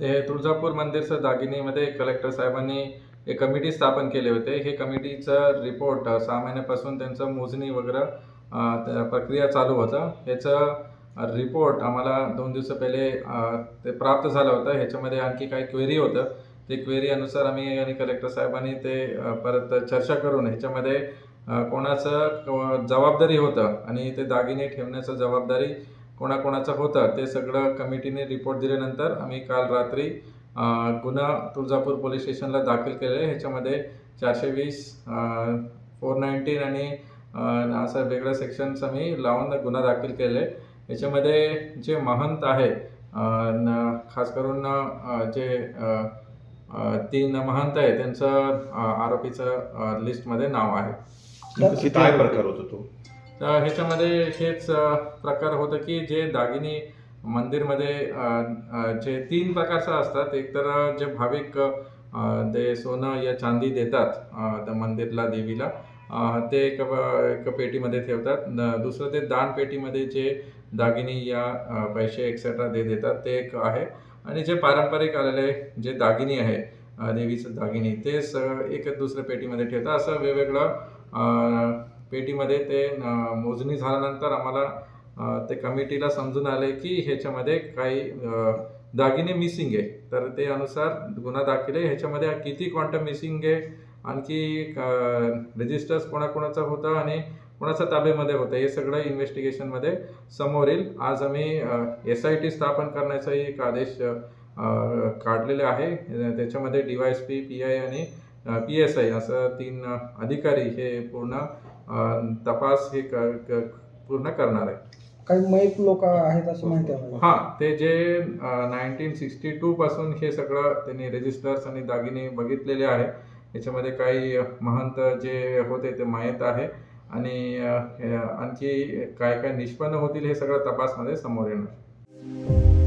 ते तुळजापूर मंदिरचं दागिनीमध्ये कलेक्टर साहेबांनी एक कमिटी स्थापन केले होते. हे कमिटीचं रिपोर्ट सहा महिन्यापासून त्यांचं मोजणी वगैरे त्या प्रक्रिया चालू होतं. ह्याचं रिपोर्ट आम्हाला दोन दिवस पहिले ते प्राप्त झालं होतं. ह्याच्यामध्ये आणखी काही क्वेरी होतं. ते क्वेरी अनुसार आम्ही आणि कलेक्टर साहेबांनी ते परत चर्चा करून ह्याच्यामध्ये कोणाचं जबाबदारी होतं आणि ते दागिने ठेवण्याचं जबाबदारी कोणाकोणाचा होता ते सगळं कमिटीने रिपोर्ट दिल्यानंतर आम्ही काल रात्री गुन्हा तुळजापूर पोलीस स्टेशनला दाखल केले ह्याच्यामध्ये चारशे वीस फोर नाईन्टीन आणि असं वेगळं सेक्शन्स आम्ही लावून गुन्हा दाखल केले. याच्यामध्ये जे महंत आहे खास करून जे तीन महंत आहे त्यांचं आरोपीचं लिस्टमध्ये नाव आहे. काय प्रकार होतो तो? तर ह्याच्यामध्ये हेच प्रकार होतं की जे दागिने मंदिरमध्ये जे तीन प्रकारचं असतात. एक तर जे भाविक ते सोनं या चांदी देतात त्या मंदिरला देवीला. ते एक एक पेटीमध्ये ठेवतात. दुसरं ते दान पेटीमध्ये जे दागिने या पैसे एक्सेट्रा दे देतात ते एक आहे. आणि जे पारंपरिक आलेले जे दागिने आहे देवीचं दागिने ते स एक दुसऱ्या पेटीमध्ये ठेवतात. असं वेगवेगळं पेटीमध्ये ते मोजणी झाल्यानंतर आम्हाला ते कमिटीला समजून आले की ह्याच्यामध्ये काही दागिने मिसिंग आहे. तर ते अनुसार गुन्हा दाखल आहे. ह्याच्यामध्ये किती क्वांटम मिसिंग आहे? आणखी रजिस्टर्स कोणाकोणाचा होता आणि कोणाच्या ताब्यामध्ये होतं? हे सगळं इन्व्हेस्टिगेशनमध्ये समोर येईल. आज आम्ही एस आय टी स्थापन करण्याचाही एक आदेश काढलेले आहे. त्याच्यामध्ये D Y S P P I आणि पी एस आय असं तीन अधिकारी हे पूर्ण तपास हे पूर्ण करणार आहे. काही मयत लोक आहेत असं माहिती आहे हां ते जे नाईन्टीन सिक्स्टी टू पासून हे सगळं त्यांनी रजिस्टर्स आणि दागिने बघितलेले आहे याच्यामध्ये काही महंत जे होते ते माहीत आहे. आणि आणखी काय काय निष्पन्न होतील हे सगळं तपासमध्ये समोर येणार.